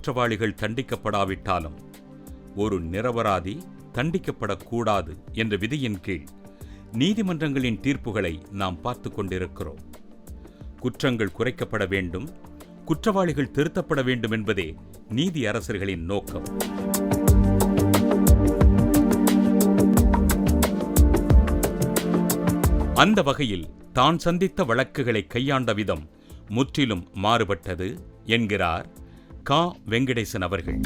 குற்றவாளிகள் தண்டிக்கப்படாவிட்டாலும் ஒரு நிரபராதி தண்டிக்கப்படக்கூடாது என்ற விதியின் கீழ் நீதிமன்றங்களின் தீர்ப்புகளை நாம் பார்த்து கொண்டிருக்கிறோம். குற்றங்கள் குறைக்கப்பட வேண்டும் குற்றவாளிகள் திருத்தப்பட வேண்டும் என்பதே நீதி அரசர்களின் நோக்கம். அந்த வகையில் தான் சந்தித்த வழக்குகளை கையாண்ட விதம் முற்றிலும் மாறுபட்டது என்கிறார் கா வெங்கடேசன் அவர்கள்.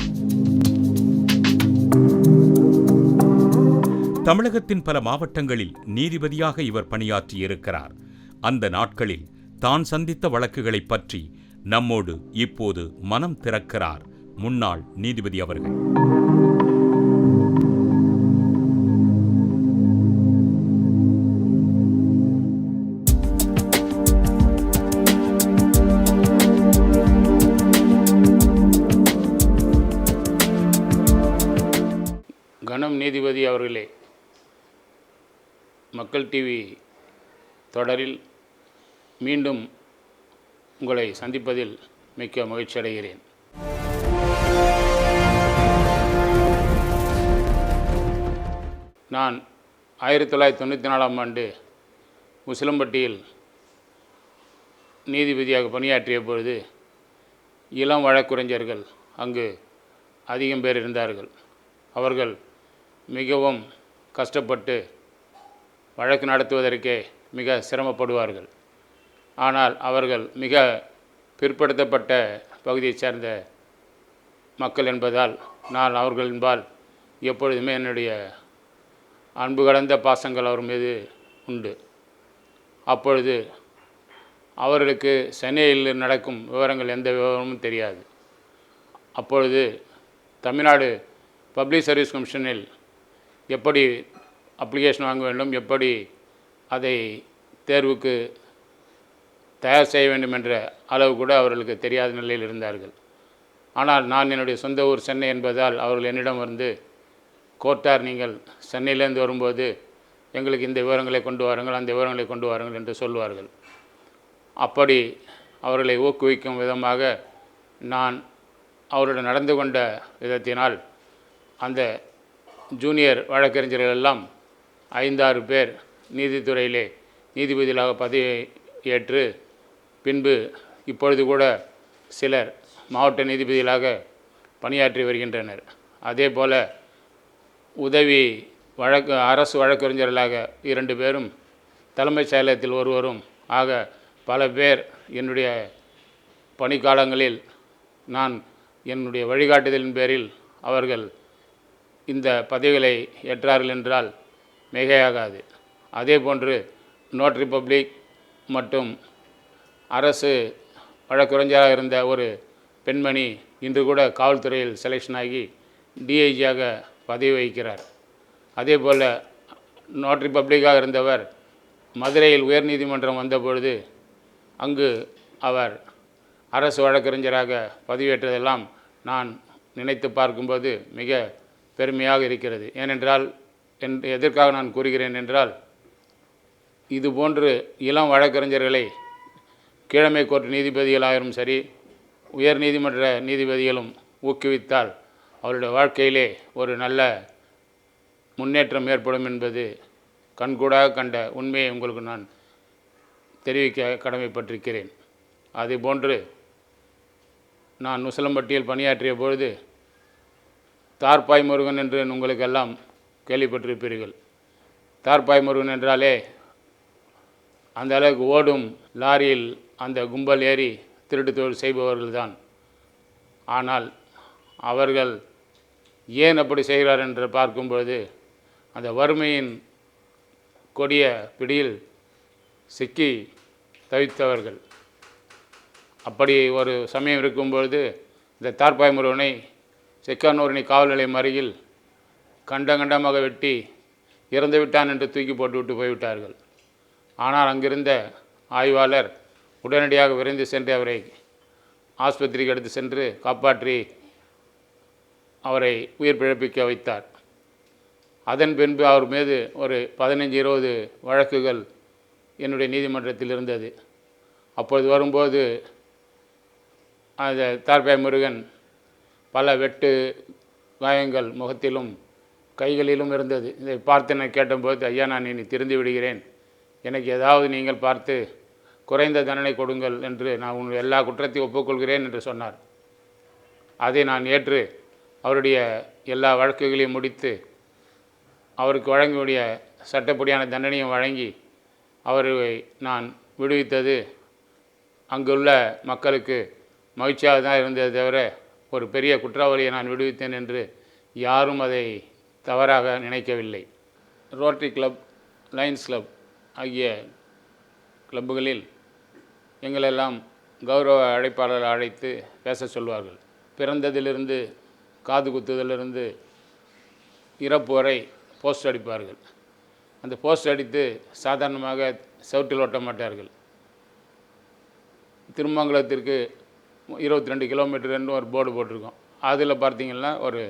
தமிழகத்தின் பல மாவட்டங்களில் நீதிபதியாக இவர் பணியாற்றியிருக்கிறார். அந்த நாட்களில் தான் சந்தித்த வழக்குகளைப் பற்றி நம்மோடு இப்போது மனம் திறக்கிறார் முன்னாள் நீதிபதி அவர்கள். அவர்களே மக்கள் டிவி தொடரில் மீண்டும் உங்களை சந்திப்பதில் மிக்க மகிழ்ச்சி அடைகிறேன். நான் ஆயிரத்தி தொள்ளாயிரத்தி தொண்ணூற்றி நாலாம் ஆண்டு உசிலம்பட்டியில் நீதிபதியாக பணியாற்றிய பொழுது இளம் வழக்குரைஞர்கள் அங்கு அதிகம் பேர் இருந்தார்கள். அவர்கள் மிகவும் கஷ்டப்பட்டு வழக்கு நடத்துவதற்கே மிக சிரமப்படுவார்கள். ஆனால் அவர்கள் மிக பிற்படுத்தப்பட்ட பகுதியைச் சேர்ந்த மக்கள் என்பதால் நான் அவர்கள் என்பால் எப்பொழுதுமே என்னுடைய அன்பு கடந்த பாசங்கள் அவர் மீது உண்டு. அப்பொழுது அவர்களுக்கு சென்னையில் நடக்கும் விவரங்கள் எந்த விவரமும் தெரியாது. அப்பொழுது தமிழ்நாடு பப்ளிக் சர்வீஸ் கமிஷனில் எப்படி அப்ளிகேஷன் வாங்க வேண்டும் எப்படி அதை தேர்வுக்கு தயார் செய்ய வேண்டும் என்ற அளவு கூட அவர்களுக்கு தெரியாத நிலையில் இருந்தார்கள். ஆனால் நான் என்னுடைய சொந்த ஊர் சென்னை என்பதால் அவர்கள் என்னிடம் வந்து கோர்ட்டார் நீங்கள் சென்னையிலேருந்து வரும்போது எங்களுக்கு இந்த விவரங்களை கொண்டு வாருங்கள் அந்த விவரங்களை கொண்டு வாருங்கள் என்று சொல்வார்கள். அப்படி அவர்களை ஊக்குவிக்கும் விதமாக நான் அவருடன் நடந்து கொண்ட விதத்தினால் அந்த ஜூனியர் வழக்கறிஞர்கள் எல்லாம் ஐந்தாறு பேர் நீதித்துறையிலே நீதிபதிகளாக பதவி ஏற்று பின்பு இப்பொழுது கூட சிலர் மாவட்ட நீதிபதிகளாக பணியாற்றி வருகின்றனர். அதே போல் உதவி வழக்கு அரசு வழக்கறிஞர்களாக இரண்டு பேரும் தலைமைச் செயலகத்தில் ஒருவரும் ஆக பல பேர் என்னுடைய பணிக்காலங்களில் நான் என்னுடைய வழிகாட்டுதலின் பேரில் அவர்கள் இந்த பதவிகளை ஏற்றார்கள் என்றால் மிகையாகாது. அதே போன்று நோட்ரி பப்ளிக் மற்றும் அரசு வழக்கறிஞராக இருந்த ஒரு பெண்மணி இன்று கூட காவல்துறையில் செலெக்ஷன் ஆகி டிஐஜியாக பதவி வகிக்கிறார். அதே போல் நோட்ரி பப்ளிக்காக இருந்தவர் மதுரையில் உயர்நீதிமன்றம் வந்தபொழுது அங்கு அவர் அரசு வழக்கறிஞராக பதவியேற்றதெல்லாம் நான் நினைத்து பார்க்கும்போது மிக பெருமையாக இருக்கிறது. ஏனென்றால் என் எதற்காக நான் கூறுகிறேன் என்றால் இது போன்று இளம் வழக்கறிஞர்களை கீழமை கோர்ட் நீதிபதிகளாயிரும் சரி உயர் நீதிமன்ற நீதிபதிகளும் ஊக்குவித்தால் அவருடைய வாழ்க்கையிலே ஒரு நல்ல முன்னேற்றம் ஏற்படும் என்பது கண்கூடாக கண்ட உண்மையை உங்களுக்கு நான் தெரிவிக்க கடமைப்பட்டிருக்கிறேன். அதுபோன்று நான் நுசலம்பட்டியில் பணியாற்றிய பொழுது தார்பாய் முருகன் என்று உங்களுக்கெல்லாம் கேள்விப்பட்டிருப்பீர்கள். தார்பாய் முருகன் என்றாலே அந்த அளவுக்கு ஓடும் லாரியில் அந்த கும்பல் ஏறி திருட்டு தொழில் செய்பவர்கள்தான். ஆனால் அவர்கள் ஏன் அப்படி செய்கிறார் என்று பார்க்கும்பொழுது அந்த வறுமையின் கொடிய பிடியில் சிக்கி தவித்தவர்கள். அப்படி ஒரு சமயம் இருக்கும்பொழுது இந்த தார்பாய் முருகனை செக்கானூரணி காவல் நிலையம் அருகில் கண்டகண்டமாக வெட்டி இறந்து விட்டான் என்று தூக்கி போட்டுவிட்டு போய்விட்டார்கள். ஆனால் அங்கிருந்த ஆய்வாளர் உடனடியாக விரைந்து சென்று அவரை ஆஸ்பத்திரிக்கு எடுத்து சென்று காப்பாற்றி அவரை உயிர் பிழைப்பிக்க வைத்தார். அதன் பின்பு அவர் மீது ஒரு பதினஞ்சு இருபது வழக்குகள் என்னுடைய நீதிமன்றத்தில் இருந்தது. அப்பொழுது வரும்போது அந்த தார்பாய் முருகன் பல வெட்டு காயங்கள் முகத்திலும் கைகளிலும் இருந்தது. இதை பார்த்து நான் கேட்டபோது ஐயா நான் இனி திருந்து விடுகிறேன். எனக்கு ஏதாவது நீங்கள் பார்த்து குறைந்த தண்டனை கொடுங்கள் என்று நான் உன் எல்லா குற்றத்தையும் ஒப்புக்கொள்கிறேன் என்று சொன்னார். அதை நான் ஏற்று அவருடைய எல்லா வழக்குகளையும் முடித்து அவருக்கு வழங்கக்கூடிய சட்டப்படியான தண்டனையும் வழங்கி அவரை நான் விடுவித்தது. அங்குள்ள மக்களுக்கு மகிழ்ச்சியாக தான் இருந்ததை தவிர ஒரு பெரிய குற்றவாளியை நான் விடுவித்தேன் என்று யாரும் அதை தவறாக நினைக்கவில்லை. ரோட்டரி கிளப் லயன்ஸ் கிளப் ஆகிய கிளப்புகளில் எங்களெல்லாம் கௌரவ அழைப்பாளர் அழைத்து பேச சொல்வார்கள். பிறந்ததிலிருந்து காது குத்துதலிருந்து இறப்பு வரை போஸ்ட் அடிப்பார்கள். அந்த போஸ்ட் அடித்து சாதாரணமாக செவற்றில் ஒட்ட மாட்டார்கள். திருமங்கலத்திற்கு இருபத்தி ரெண்டு கிலோமீட்டர்னு ஒரு போர்டு போட்டிருக்கோம். அதில் பார்த்தீங்கன்னா ஒரு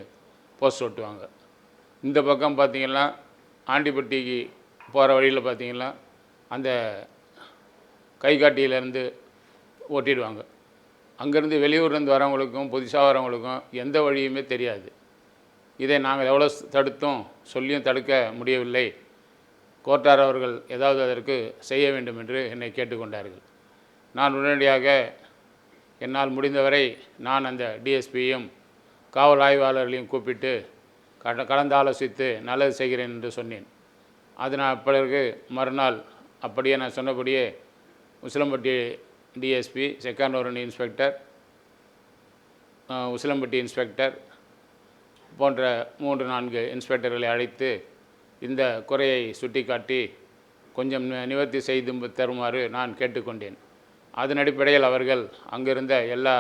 போஸ்ட் ஒட்டுவாங்க. இந்த பக்கம் பார்த்திங்கன்னா ஆண்டிப்பட்டிக்கு போகிற வழியில் பார்த்திங்கன்னா அந்த கைகாட்டியிலேருந்து ஓட்டிடுவாங்க அங்கேருந்து வெளியூர்லேருந்து வரவங்களுக்கும் புதுசாக வரவங்களுக்கும் எந்த வழியுமே தெரியாது. இதை நாங்கள் எவ்வளோ தடுத்தும் சொல்லியும் தடுக்க முடியவில்லை. கோட்டார் அவர்கள் ஏதாவது அதற்கு செய்ய வேண்டும் என்று என்னை கேட்டுக்கொண்டார்கள். நான் உடனடியாக என்னால் முடிந்தவரை நான் அந்த டிஎஸ்பியும் காவல் ஆய்வாளர்களையும் கூப்பிட்டு கட கலந்து ஆலோசித்து நல்லது செய்கிறேன் என்று சொன்னேன். அது நான் பிறகு மறுநாள் அப்படியே நான் சொன்னபடியே Usilampatti DSP Chekkanurani inspector Usilampatti inspector போன்ற மூன்று நான்கு இன்ஸ்பெக்டர்களை அழைத்து இந்த குறையை சுட்டிக்காட்டி கொஞ்சம் நிவர்த்தி செய்து தருமாறு நான் கேட்டுக்கொண்டேன். அதன் அடிப்படையில் அவர்கள் அங்கிருந்த எல்லா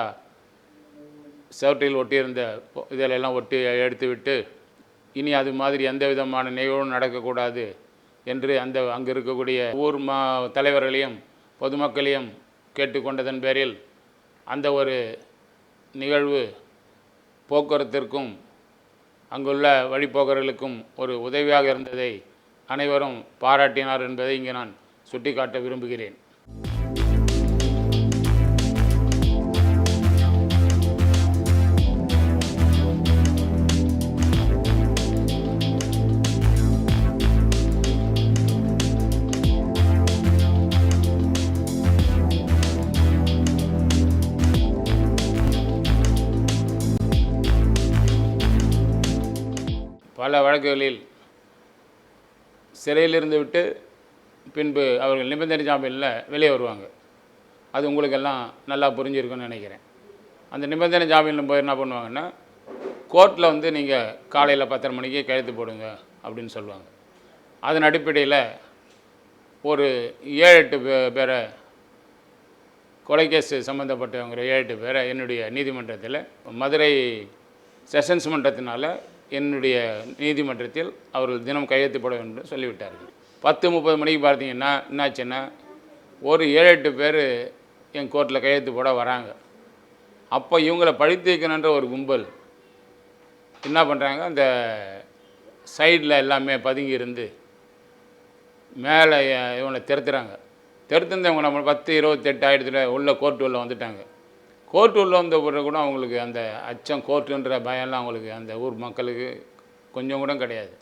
செவற்றில் ஒட்டியிருந்த இதிலெல்லாம் ஒட்டி எடுத்துவிட்டு இனி அது மாதிரி எந்த விதமான நிகழ்வும் நடக்கக்கூடாது என்று அந்த அங்கு இருக்கக்கூடிய ஊர் மா தலைவர்களையும் பொதுமக்களையும் கேட்டுக்கொண்டதன் பேரில் அந்த ஒரு நிகழ்வு போக்குவரத்திற்கும் அங்குள்ள வழிப்போக்கர்களுக்கும் ஒரு உதவியாக இருந்ததை அனைவரும் பாராட்டினார் என்பதை இங்கே நான் சுட்டிக்காட்ட விரும்புகிறேன். பல வழக்குகளில் சிறையிலிருந்து விட்டு பின்பு அவர்கள் நிபந்தனை ஜாமீனில் வெளியே வருவாங்க. அது உங்களுக்கெல்லாம் நல்லா புரிஞ்சிருக்குன்னு நினைக்கிறேன். அந்த நிபந்தனை ஜாமீனில் போய் என்ன பண்ணுவாங்கன்னா கோர்ட்டில் வந்து நீங்கள் காலையில் பத்தரை மணிக்கு கழுத்து போடுங்க அப்படின்னு சொல்லுவாங்க. அதன் அடிப்படையில் ஒரு ஏழு எட்டு பே- பேரை கொலை சம்மந்தப்பட்டவங்கிற சம்மந்தப்பட்டவங்க ஏழு எட்டு பேரை என்னுடைய நீதிமன்றத்தில் மதுரை செஷன்ஸ் மன்றத்தினால என்னுடைய நீதிமன்றத்தில் அவர்கள் தினம் கையெழுத்து போட வேண்டும் என்று சொல்லிவிட்டார்கள். பத்து முப்பது மணிக்கு பார்த்தீங்கன்னா என்னாச்சுன்னா ஒரு ஏழு எட்டு பேர் என் கோர்ட்டில் கையெழுத்து போட வராங்க. அப்போ இவங்கள பழித்து வைக்கணுன்ற ஒரு கும்பல். என்ன பண்ணுறாங்க அந்த சைடில் எல்லாமே பதுங்கி இருந்து மேலே இவனை திருத்துறாங்க. திருத்திருந்தவங்க நம்ம பத்து இருபத்தெட்டு ஆயிரத்தில் உள்ள கோர்ட்டு உள்ளே வந்துட்டாங்க. கோர்ட்டு உள்ள வந்த பிறகு கூட அவங்களுக்கு அந்த அச்சம் கோர்ட்டுன்ற பயம்லாம் அவங்களுக்கு அந்த ஊர் மக்களுக்கு கொஞ்சம் கூட கிடையாது.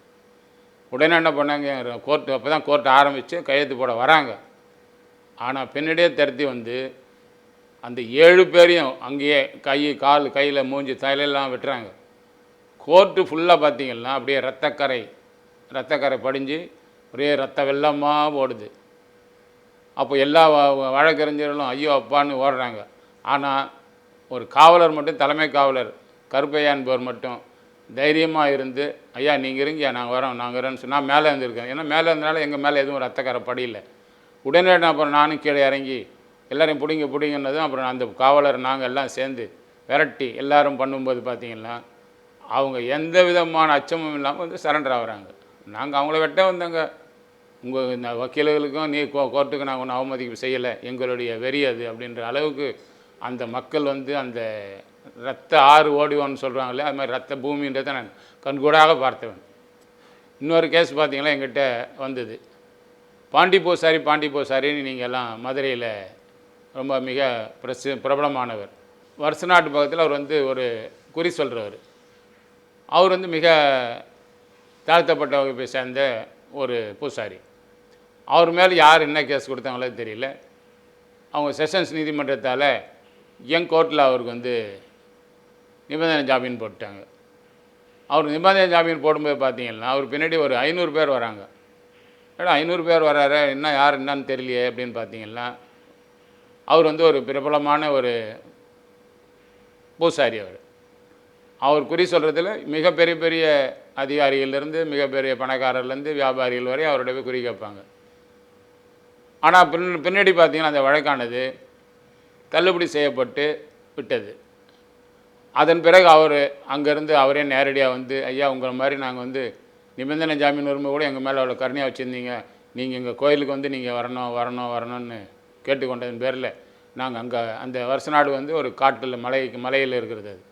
உடனே என்ன பண்ணாங்க கோர்ட்டு அப்போ தான் கோர்ட்டு ஆரம்பித்து கையெழுத்து போட வராங்க. ஆனால் பின்னாடியே திரட்டி வந்து அந்த ஏழு பேரையும் அங்கேயே கை கால் கையில் மூஞ்சி தலையெல்லாம் வெட்டுறாங்க. கோர்ட்டு ஃபுல்லாக பார்த்திங்கன்னா அப்படியே ரத்தக்கரை ரத்தக்கரை படிஞ்சு ஒரே ரத்த வெள்ளமாக ஓடுது. அப்போ எல்லா வ- வழக்கறிஞர்களும் ஐயோ அப்பான்னு ஓடுறாங்க. ஆனால் ஒரு காவலர் மட்டும் தலைமை காவலர் கருப்பையா என்பவர் மட்டும் தைரியமாக இருந்து ஐயா நீங்கள் இருங்க நாங்கள் வரோம் நாங்கள் வரோன்னு சொன்னால் மேலே இருந்திருக்கேன் ஏன்னா மேலே இருந்தனால எங்கள் மேலே எதுவும் ரத்தக்கரை படியில் உடனே நான் அப்புறம் நானும் கீழே இறங்கி எல்லோரையும் பிடிங்க பிடிங்கன்னதும் அப்புறம் அந்த காவலர் நாங்கள் எல்லாம் சேர்ந்து விரட்டி எல்லோரும் பண்ணும்போது பார்த்தீங்கன்னா அவங்க எந்த விதமான அச்சமும் இல்லாமல் வந்து சரண்டர் ஆகுறாங்க. நாங்கள் அவங்கள வெட்ட வந்தோங்க. உங்கள் இந்த வக்கீல்களுக்கும் நீ கோ கோர்ட்டுக்கு நாங்கள் ஒன்றும் அவமதிப்பு செய்யலை. எங்களுடைய வெறி அது அப்படின்ற அளவுக்கு அந்த மக்கள் வந்து அந்த ரத்த ஆறு ஓடிவோன்னு சொல்கிறாங்களே அது மாதிரி ரத்த பூமின்றதை நான் கண்கூடாக பார்த்தவன். இன்னொரு கேஸ் பார்த்திங்கன்னா எங்கிட்ட வந்தது. பாண்டி பூசாரி பாண்டி பூசாரின்னு நீங்கள் எல்லாம் மதுரையில் ரொம்ப மிக பிரசி பிரபலமானவர். வருஷ நாட்டு பக்கத்தில் அவர் வந்து ஒரு குறி சொல்கிறவர் அவர் வந்து மிக தாழ்த்தப்பட்ட வகுப்பை சேர்ந்த ஒரு பூசாரி. அவர் மேலே யார் என்ன கேஸ் கொடுத்தாங்களோ தெரியல. அவங்க செஷன்ஸ் நீதிமன்றத்தால் என் கோர்ட்டில் அவருக்கு வந்து நிபந்தனை ஜாமீன் போட்டாங்க அவர் நிபந்தனை ஜாமீன் போடும்போது பார்த்தீங்கன்னா அவர் பின்னாடி ஒரு ஐநூறு பேர் வராங்க. ஏன்னா ஐநூறு பேர் வராரு? என்ன யார் என்னன்னு தெரியலையே அப்படின்னு பார்த்தீங்கன்னா அவர் வந்து ஒரு பிரபலமான ஒரு பூசாரி அவர். அவர் குறி சொல்கிறதுல மிகப்பெரிய பெரிய அதிகாரிகள்லேருந்து மிகப்பெரிய பணக்காரர்லேருந்து வியாபாரிகள் வரை அவருடைய போய் குறி கேட்பாங்க. ஆனால் பின் பின்னாடி பார்த்தீங்கன்னா அந்த வழக்கானது தள்ளுபடி செய்யப்பட்டு விட்டது. அதன் பிறகு அவர் அங்கேருந்து அவரே நேரடியாக வந்து ஐயா உங்களை மாதிரி நாங்கள் வந்து நிபந்தனை ஜாமீன் வரும்போது கூட எங்கள் மேலே அவ்வளோ கருணையாக வச்சுருந்தீங்க. நீங்கள் எங்கள் கோயிலுக்கு வந்து நீங்கள் வரணும் வரணும் வரணும்னு கேட்டுக்கொண்டதன் பேரில் நாங்கள் அங்கே அந்த வருஷ நாடு வந்து ஒரு காட்டில் மலைக்கு மலையில் இருக்கிறது அது.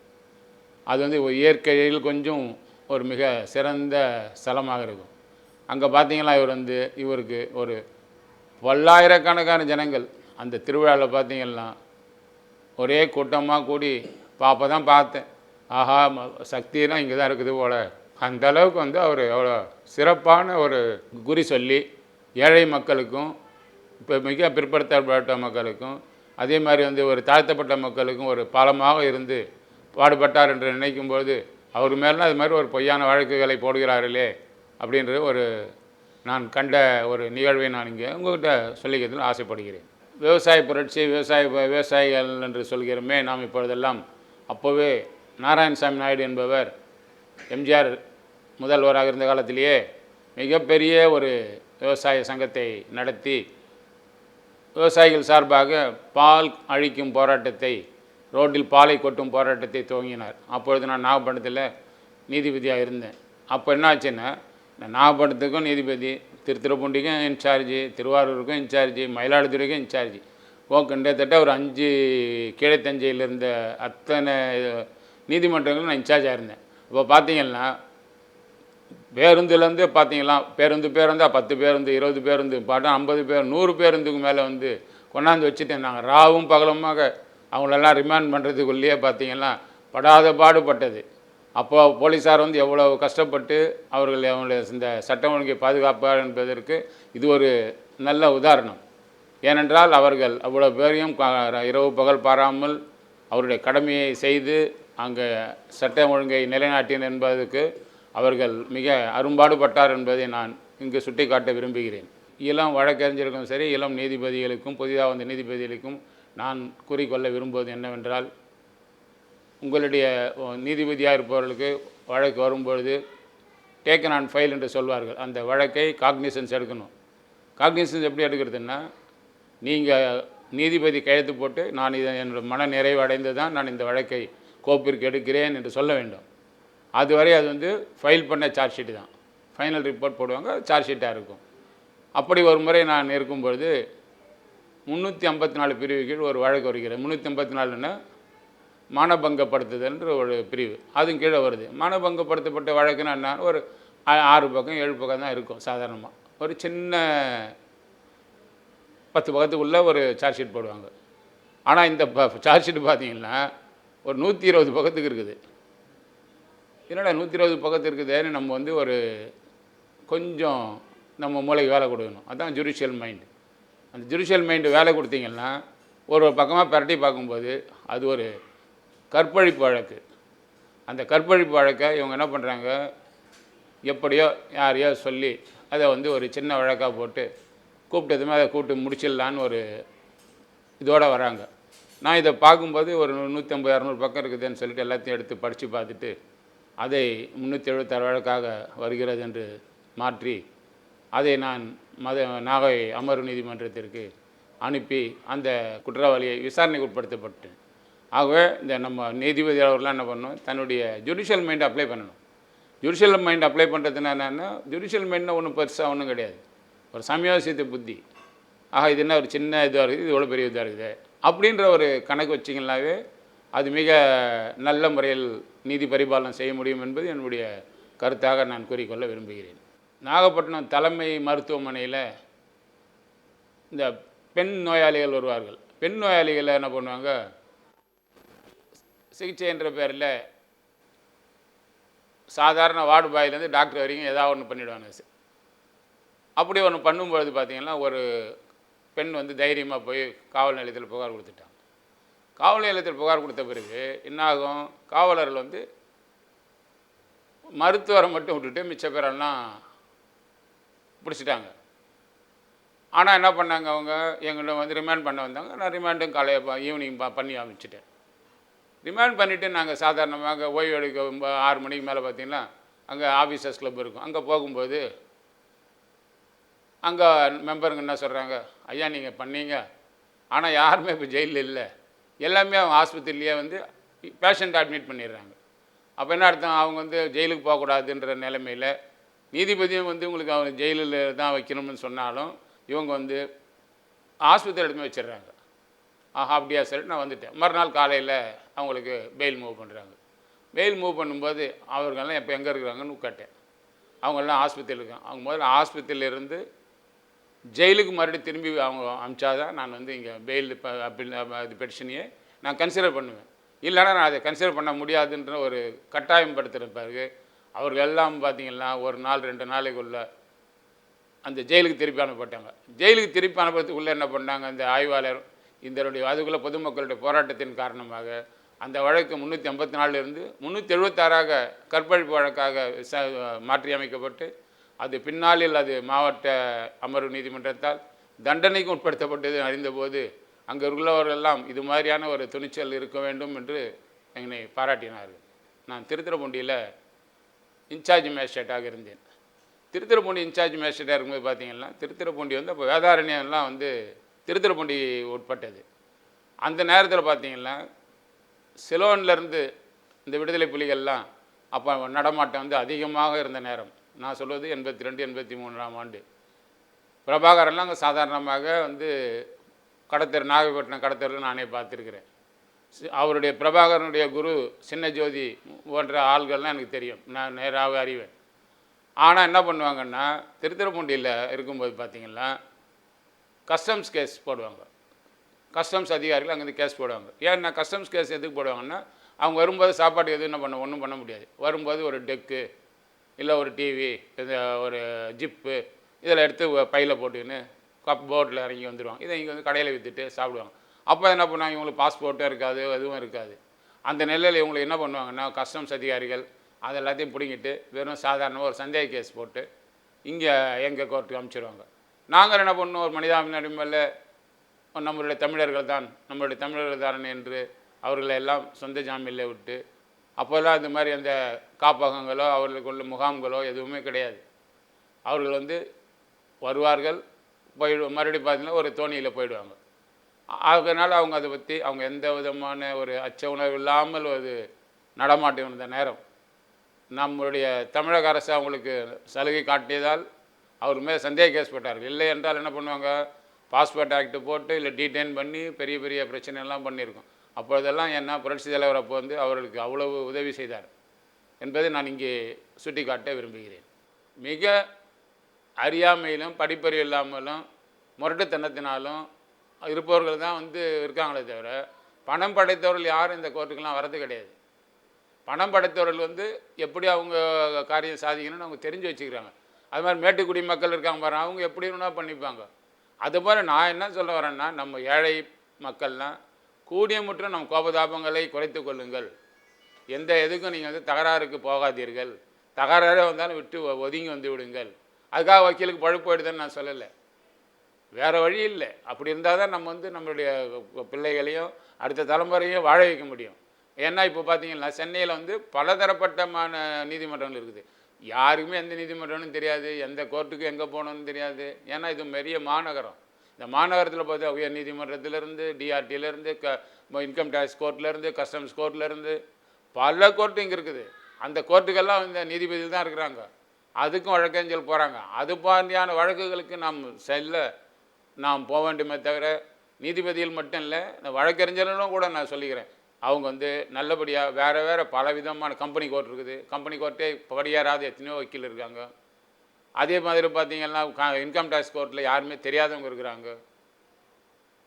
அது வந்து இயற்கையில் கொஞ்சம் ஒரு மிக சிறந்த ஸ்தலமாக இருக்கும். அங்கே பார்த்தீங்களா இவர் வந்து இவருக்கு ஒரு பல்லாயிரக்கணக்கான ஜனங்கள் அந்த திருவிழாவில் பார்த்தீங்கன்னா ஒரே கூட்டமாக கூடி பாப்பா தான் பார்த்தேன். ஆஹா சக்தியெல்லாம் இங்கே தான் இருக்குது போல். அந்த அளவுக்கு வந்து அவர் அவ்வளோ சிறப்பான ஒரு குறி சொல்லி ஏழை மக்களுக்கும் இப்போ மிக பிற்படுத்தப்பட்ட மக்களுக்கும் அதே மாதிரி வந்து ஒரு தாழ்த்தப்பட்ட மக்களுக்கும் ஒரு பாலமாக இருந்து பாடுபட்டார் என்று நினைக்கும்போது அவர் மேலாம் அது மாதிரி ஒரு பொய்யான வழக்குகளை போடுகிறார்களே அப்படின்ற ஒரு நான் கண்ட ஒரு நிகழ்வை நான் இங்கே உங்கள்கிட்ட சொல்லிக்கிறதுன்னு ஆசைப்படுகிறேன். விவசாய புரட்சி விவசாய விவசாயிகள் என்று சொல்கிறோமே நாம் இப்பொழுதெல்லாம். அப்போவே நாராயணசாமி நாயுடு என்பவர் எம்ஜிஆர் முதல்வராக இருந்த காலத்திலேயே மிகப்பெரிய ஒரு விவசாய சங்கத்தை நடத்தி விவசாயிகள் சார்பாக பால் அழிக்கும் போராட்டத்தை ரோட்டில் பாலை கொட்டும் போராட்டத்தை துவங்கினார். அப்பொழுது நான் நாகப்பட்டினத்தில் நீதிபதியாக இருந்தேன். அப்போ என்ன ஆச்சுன்னா நான் நாகப்பட்டினத்துக்கும் நீதிபதி திருத்திருப்பூண்டிக்கும் இன்சார்ஜு திருவாரூருக்கும் இன்சார்ஜ் மயிலாடுதுறைக்கும் இன்சார்ஜ் ஓ கிட்டத்தட்ட ஒரு அஞ்சு கீழத்தஞ்சையில் இருந்த அத்தனை நீதிமன்றங்களும் நான் இன்சார்ஜாக இருந்தேன். இப்போ பார்த்தீங்கன்னா பேருந்துலேருந்து பார்த்தீங்களா பேருந்து பேருந்தா பத்து பேருந்து இருபது பேருந்து பாட்டம் ஐம்பது பேர் நூறு பேருந்துக்கு மேலே வந்து கொண்டாந்து வச்சுட்டு நாங்கள் ராவும் பகலுமாக அவங்களெல்லாம் ரிமாண்ட் பண்ணுறதுக்குள்ளேயே பார்த்தீங்கன்னா படாத பாடுபட்டது அப்போ போலீஸார் வந்து எவ்வளோ கஷ்டப்பட்டு அவர்கள் அவங்களுடைய இந்த சட்டம் ஒழுங்கை பாதுகாப்பார் என்பதற்கு இது ஒரு நல்ல உதாரணம். ஏனென்றால் அவர்கள் அவ்வளோ பேரையும் இரவு பகல் பாராமல் அவருடைய கடமையை செய்து அங்கே சட்டம் ஒழுங்கை நிலைநாட்டினர் என்பதற்கு அவர்கள் மிக அரும்பாடுபட்டார் என்பதை நான் இங்கு சுட்டிக்காட்ட விரும்புகிறேன். இளம் வழக்கறிஞருக்கும் சரி இளம் நீதிபதிகளுக்கும் புதிதாக வந்த நீதிபதிகளுக்கும் நான் கூறிக்கொள்ள விரும்புவது என்னவென்றால் உங்களுடைய நீதிபதியாக இருப்பவர்களுக்கு வழக்கு வரும்பொழுது டேக்கன் ஆன் ஃபைல் என்று சொல்வார்கள். அந்த வழக்கை காக்னிசன்ஸ் எடுக்கணும். காக்னிசன்ஸ் எப்படி எடுக்கிறதுன்னா நீங்கள் நீதிபதி கையெழுத்து போட்டு நான் இதை என்னோட மன நிறைவு அடைந்து தான் நான் இந்த வழக்கை கோப்பிற்கு எடுக்கிறேன் என்று சொல்ல வேண்டும். அதுவரை அது வந்து ஃபைல் பண்ண சார்ஜ் ஷீட்டு தான். ஃபைனல் ரிப்போர்ட் போடுவாங்க சார்ஜ் ஷீட்டாக இருக்கும். அப்படி ஒரு முறை நான் இருக்கும்பொழுது முந்நூற்றி ஐம்பத்தி நாலு பிரிவு கீழ் ஒரு வழக்கு வருகிறது. முந்நூற்றி ஐம்பத்தி நாலுன்னா மானபங்கப்படுத்துதல்ன்ற ஒரு பிரிவு. அதுவும் கீழே வருது. மானபங்கப்படுத்தப்பட்ட வழக்குன்னா என்ன? ஒரு ஆ- ஆறு பக்கம் ஏழு பக்கம் தான் இருக்கும் சாதாரணமாக ஒரு சின்ன பத்து பக்கத்துக்குள்ளே ஒரு சார்ஜ் ஷீட் போடுவாங்க. ஆனால் இந்த சார்ஜ் ஷீட் பார்த்தீங்கன்னா ஒரு நூற்றி இருபது பக்கத்துக்கு இருக்குது. என்னடா நூற்றி இருபது பக்கத்து இருக்குதுன்னு நம்ம வந்து ஒரு கொஞ்சம் நம்ம மூளைக்கு வேலை கொடுக்கணும். அதுதான் ஜுடிஷியல் மைண்டு அந்த ஜுடிஷியல் மைண்டு வேலை கொடுத்தீங்கன்னா ஒரு ஒரு பக்கமாக பரட்டி பார்க்கும்போது அது ஒரு கற்பழிப்பு வழக்கு. அந்த கற்பழிப்பு வழக்கை இவங்க என்ன பண்ணுறாங்க எப்படியோ யாரையோ சொல்லி அதை வந்து ஒரு சின்ன வழக்காக போட்டு கூப்பிட்டதுமே அதை கூப்பிட்டு முடிச்சிடலான்னு ஒரு இதோடு வராங்க. நான் இதை பார்க்கும்போது ஒரு நூற்றம்பது இரநூறு பக்கம் இருக்குதுன்னு சொல்லிட்டு எல்லாத்தையும் எடுத்து படித்து பார்த்துட்டு அதை முந்நூற்றி எழுபத்தாறு வழக்காக வருகிறது என்று மாற்றி அதை நான் மத நாகை அமர்வு நீதிமன்றத்திற்கு அனுப்பி அந்த குற்றவாளியை விசாரணைக்கு உட்படுத்தப்பட்டேன். ஆகவே இந்த நம்ம நீதிபதி அவர்கள்லாம் என்ன பண்ணணும்? தன்னுடைய ஜுடிஷியல் மைண்ட் அப்ளை பண்ணணும். ஜுடிஷியல் மைண்ட் அப்ளை பண்ணுறதுனா என்னென்னா ஜுடிஷியல் மைண்ட்னா ஒன்றும் பெருசாக ஒன்றும் கிடையாது. ஒரு சமயோசித்த புத்தி. ஆக இது என்ன ஒரு சின்ன இதாக இருக்குது இது இவ்வளோ பெரிய இதாக இருக்குது? அப்படின்ற ஒரு கணக்கு வச்சிங்கனாவே அது மிக நல்ல முறையில் நீதி பரிபாலனை செய்ய முடியும் என்பது என்னுடைய கருத்தாக நான் கூறிக்கொள்ள விரும்புகிறேன். நாகப்பட்டினம் தலைமை மருத்துவமனையில் இந்த பெண் நோயாளிகள் வருவார்கள். பெண் நோயாளிகளை என்ன பண்ணுவாங்க? சிகிச்சை என்ற பேரில் சாதாரண வார்டு பாயிலேருந்து டாக்டர் வரைக்கும் ஏதாவது ஒன்று பண்ணிவிடுவாங்க சார் அப்படி ஒன்று பண்ணும்பொழுது பார்த்திங்கன்னா ஒரு பெண் வந்து தைரியமாக போய் காவல் நிலையத்தில் புகார் கொடுத்துட்டாங்க. காவல் நிலையத்தில் புகார் கொடுத்த பிறகு என்னாகும்? காவலர்கள் வந்து மருத்துவரை மட்டும் விட்டுட்டு மிச்ச பேரெல்லாம் பிடிச்சிட்டாங்க. ஆனால் என்ன பண்ணாங்க அவங்க? எங்களை வந்து ரிமாண்ட் பண்ண வந்தாங்க. நான் ரிமாண்டும் காலையை ஈவினிங் ப பண்ணி அமைச்சிட்டேன் ரிமாண்ட் பண்ணிவிட்டு நாங்கள் சாதாரணமாக ஓய்வு எடுக்க ஆறு மணிக்கு மேலே பார்த்தீங்கன்னா அங்கே ஆஃபீஸர்ஸ் கிளப் இருக்கும். அங்கே போகும்போது அங்கே மெம்பருங்க என்ன சொல்கிறாங்க ஐயா நீங்கள் பண்ணீங்க. ஆனால் யாருமே இப்போ ஜெயிலில் இல்லை. எல்லாமே அவங்க ஆஸ்பத்திரியிலேயே வந்து பேஷண்ட் அட்மிட் பண்ணிடுறாங்க. அப்போ என்ன அர்த்தம்? அவங்க வந்து ஜெயிலுக்கு போகக்கூடாதுன்ற நிலைமையில் நீதிபதியும் வந்து உங்களுக்கு அவங்க ஜெயிலில் தான் வைக்கணும்னு சொன்னாலும் இவங்க வந்து ஆஸ்பத்திரி எடுத்து வச்சிடுறாங்க. ஆஹா அப்படியா சரி நான் வந்துட்டேன். மறுநாள் காலையில் அவங்களுக்கு பெயில் மூவ் பண்ணுறாங்க பெயில் மூவ் பண்ணும்போது அவர்கள்லாம் இப்போ எங்கே இருக்கிறாங்கன்னு கேட்டேன். அவங்கெல்லாம் ஆஸ்பத்திரியில் இருக்காங்க அவங்க முதல்ல ஆஸ்பத்திரியில இருந்து ஜெயிலுக்கு மறுபடியும் திரும்பி அவங்க அமிச்சாதான் நான் வந்து இங்கே பெயில் இது அப்பீல் அது பெட்டிஷனையே நான் கன்சிடர் பண்ணுவேன். இல்லைன்னா நான் அதை கன்சிடர் பண்ண முடியாதுன்ற ஒரு கட்டாயம் படுத்துகிற பிறகு அவர்கள் எல்லாம் பார்த்தீங்கன்னா ஒரு நாள் ரெண்டு நாளைக்குள்ள அந்த ஜெயிலுக்கு திருப்பி அனுப்பப்பட்டாங்க. ஜெயிலுக்கு திருப்பி அனுப்புறதுக்குள்ளே என்ன பண்ணாங்க? அந்த ஆய்வாளர் இதனுடைய அதுக்குள்ளே பொதுமக்களுடைய போராட்டத்தின் காரணமாக அந்த வழக்கு முந்நூற்றி ஐம்பத்தி நாலுலேருந்து முந்நூற்றி எழுபத்தாறாக கற்பழிப்பு வழக்காக விசா மாற்றியமைக்கப்பட்டு அது பின்னாளில் அது மாவட்ட அமர்வு நீதிமன்றத்தால் தண்டனைக்கு உட்படுத்தப்பட்டது அறிந்தபோது அங்கே உள்ளவர்களெல்லாம் இது மாதிரியான ஒரு துணிச்சல் இருக்க வேண்டும் என்று என்னை பாராட்டினார்கள். நான் திருத்துறைப்பூண்டியில் இன்சார்ஜ் மேஜிஸ்ட்ரேட்டாக இருந்தேன். திருத்துறைப்பூண்டி இன்சார்ஜ் மேஜிஸ்ட்ரேட்டாக இருக்கும்போது பார்த்தீங்கன்னா திருத்துறைப்பூண்டி வந்து அப்போ வேதாரண்யம்லாம் வந்து திருத்துறைப்பூண்டி உட்பட்டது. அந்த நேரத்தில் பார்த்தீங்கன்னா சிலோன்லேருந்து இந்த விடுதலை புலிகள்லாம் அப்போ நடமாட்டம் வந்து அதிகமாக இருந்த நேரம். நான் சொல்வது எண்பத்தி ரெண்டு எண்பத்தி மூணாம் ஆண்டு. பிரபாகரன்லாம் அங்கே சாதாரணமாக வந்து கடத்தர் நாகப்பட்டினம் கடத்தரில் நானே பார்த்துருக்கிறேன். அவருடைய பிரபாகரனுடைய குரு சின்ன ஜோதி போன்ற ஆள்கள்லாம் எனக்கு தெரியும். நான் நேராக அறிவேன். ஆனால் என்ன பண்ணுவாங்கன்னா திருத்திரப்பூண்டியில் இருக்கும்போது பார்த்திங்கன்னா கஸ்டம்ஸ் கேஸ் போடுவாங்க. கஸ்டம்ஸ் அதிகாரிகள் அங்கேருந்து கேஸ் போடுவாங்க. ஏன்னா கஸ்டம்ஸ் கேஸ் எதுக்கு போடுவாங்கன்னா அவங்க வரும்போது சாப்பாடு எதுவும் என்ன பண்ண ஒன்றும் பண்ண முடியாது. வரும்போது ஒரு டெக்கு இல்லை ஒரு டிவி இது ஒரு ஜிப்பு இதில் எடுத்து பையில் போட்டுக்கின்னு கப் போட்டில் இறங்கி வந்துடுவாங்க. இதை இங்கே வந்து கடையில் விற்றுட்டு சாப்பிடுவாங்க. அப்போ என்ன பண்ணுவாங்க? இவங்களுக்கு பாஸ்போர்ட்டும் இருக்காது எதுவும் இருக்காது. அந்த நிலையில் இவங்களுக்கு என்ன பண்ணுவாங்கன்னா கஸ்டம்ஸ் அதிகாரிகள் அது எல்லாத்தையும் பிடிங்கிட்டு வெறும் சாதாரணமாக ஒரு சந்தேக கேஸ் போட்டு இங்கே எங்கள் கோர்ட்டுக்கு அனுப்பிச்சிடுவாங்க நாங்கள் என்ன பண்ணோம் ஒரு மனிதாபிமான அடிமையில் நம்மளுடைய தமிழர்கள் தான் நம்மளுடைய தமிழர்கள் தான் என்று அவர்களை எல்லாம் சொந்த ஜாமீனில் விட்டு அப்போல்லாம் இந்த மாதிரி அந்த காப்பகங்களோ அவர்களுக்கு உள்ள முகாம்களோ எதுவுமே கிடையாது. அவர்கள் வந்து வருவார்கள் போயிடு மறுபடியும் பார்த்தீங்கன்னா ஒரு தோணியில் போயிடுவாங்க. அதனால் அவங்க அதை பற்றி அவங்க எந்த விதமான ஒரு அச்ச உணர்வு இல்லாமல் ஒரு நடமாட்டம் இருந்த நேரம். நம்மளுடைய தமிழக அரசு அவங்களுக்கு சலுகை காட்டியதால் அவர் மேலே சந்தேக கேஸ் போட்டார்கள். இல்லை என்றால் என்ன பண்ணுவாங்க? பாஸ்போர்ட் ஆக்ட் போட்டு இல்லை டீடைன் பண்ணி பெரிய பெரிய பிரச்சனை எல்லாம் பண்ணியிருக்கோம். அப்பொழுதெல்லாம் என்ன புரட்சி தலைவர் அப்போ வந்து அவர்களுக்கு அவ்வளவு உதவி செய்தார் என்பதை நான் இங்கே சுட்டிக்காட்ட விரும்புகிறேன். மிக அறியாமையிலும் படிப்பறிவு இல்லாமலும் முரட்டுத்தனத்தினாலும் இருப்பவர்கள் தான் வந்து இருக்காங்களே தவிர பணம் படைத்தவர்கள் யாரும் இந்த கோர்ட்டுக்கெல்லாம் வரது கிடையாது. பணம் படைத்தவர்கள் வந்து எப்படி அவங்க காரியம் சாதிக்கணும்னு அவங்க தெரிஞ்சு வச்சுக்கிறாங்க. அது மாதிரி மேட்டுக்குடி மக்கள் இருக்காங்க பாருங்கள் அவங்க எப்படி பண்ணிப்பாங்க. அது மாதிரி நான் என்ன சொல்ல வரேன்னா நம்ம ஏழை மக்கள்லாம் கூடிய முற்றும் நம் கோபதாபங்களை குறைத்து கொள்ளுங்கள். எந்த எதுக்கும் நீங்கள் வந்து தகராறுக்கு போகாதீர்கள். தகராறே வந்தாலும் விட்டு ஒதுங்கி வந்து விடுங்கள். அதுக்காக வக்கீலுக்கு பழுப்பு போயிடுதுன்னு நான் சொல்லலை. வேறு வழி இல்லை. அப்படி இருந்தால் தான் நம்ம வந்து நம்மளுடைய பிள்ளைகளையும் அடுத்த தலைமுறையும் வாழ வைக்க முடியும். ஏன்னா இப்போ பார்த்தீங்கன்னா சென்னையில் வந்து பலதரப்பட்டமான நீதிமன்றங்கள் இருக்குது. யாருக்குமே எந்த நீதிமன்றம்னு தெரியாது எந்த கோர்ட்டுக்கு எங்கே போகணும்னு தெரியாது. ஏன்னா இது பெரிய மாநகரம். இந்த மாநகரத்தில் பார்த்தா உயர் நீதிமன்றத்திலேருந்து டிஆர்டியிலேருந்து க இன்கம் டேக்ஸ் கோர்ட்லேருந்து கஸ்டம்ஸ் கோர்ட்லேருந்து பல கோர்ட்டு இங்கே இருக்குது. அந்த கோர்ட்டுக்கெல்லாம் இந்த நீதிபதியில் தான் இருக்கிறாங்க. அதுக்கும் வழக்கறிஞர் போகிறாங்க அது மாதிரியான வழக்குகளுக்கு நாம் செல்ல நாம் போக வேண்டுமே தவிர நீதிபதிகள் மட்டும் இல்லை இந்த வழக்கறிஞர்களும் கூட நான் சொல்லிக்கிறேன். அவங்க வந்து நல்லபடியாக வேறு வேறு பல விதமான கம்பெனி கோர்ட் இருக்குது. கம்பெனி கோர்ட்டே படியாராத எத்தனையோ வக்கீல் இருக்காங்க. அதே மாதிரி பார்த்தீங்கன்னா இன்கம் டேக்ஸ் கோர்ட்டில் யாருமே தெரியாதவங்க இருக்கிறாங்க.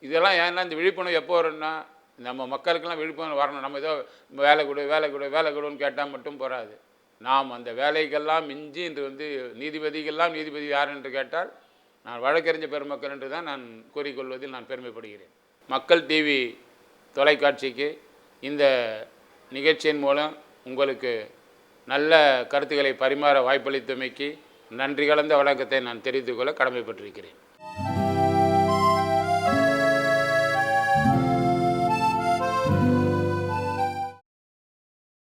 இதெல்லாம் ஏன்னா இந்த விழிப்புணர்வு எப்போ வரும்னா நம்ம மக்களுக்கெல்லாம் விழிப்புணர்வு வரணும். நம்ம ஏதோ வேலை கொடு வேலை கொடு வேலை கொடுன்னு கேட்டால் மட்டும் போகாது நாம் அந்த வேலைக்கெல்லாம் மிஞ்சி இன்று வந்து நீதிபதிகள்லாம் நீதிபதி யார் என்று கேட்டால் நான் வழக்கறிஞர் பெருமக்கள் என்று தான் நான் கூறிக்கொள்வதில் நான் பெருமைப்படுகிறேன். மக்கள் டிவி தொலைக்காட்சிக்கு இந்த நிகழ்ச்சியின் மூலம் உங்களுக்கு நல்ல கருத்துக்களை பரிமாற வாய்ப்பளித்தமைக்கு நன்றி கலந்த வணக்கத்தை நான் தெரிவித்துக்கொள்ள கடமைப்பட்டிருக்கிறேன்.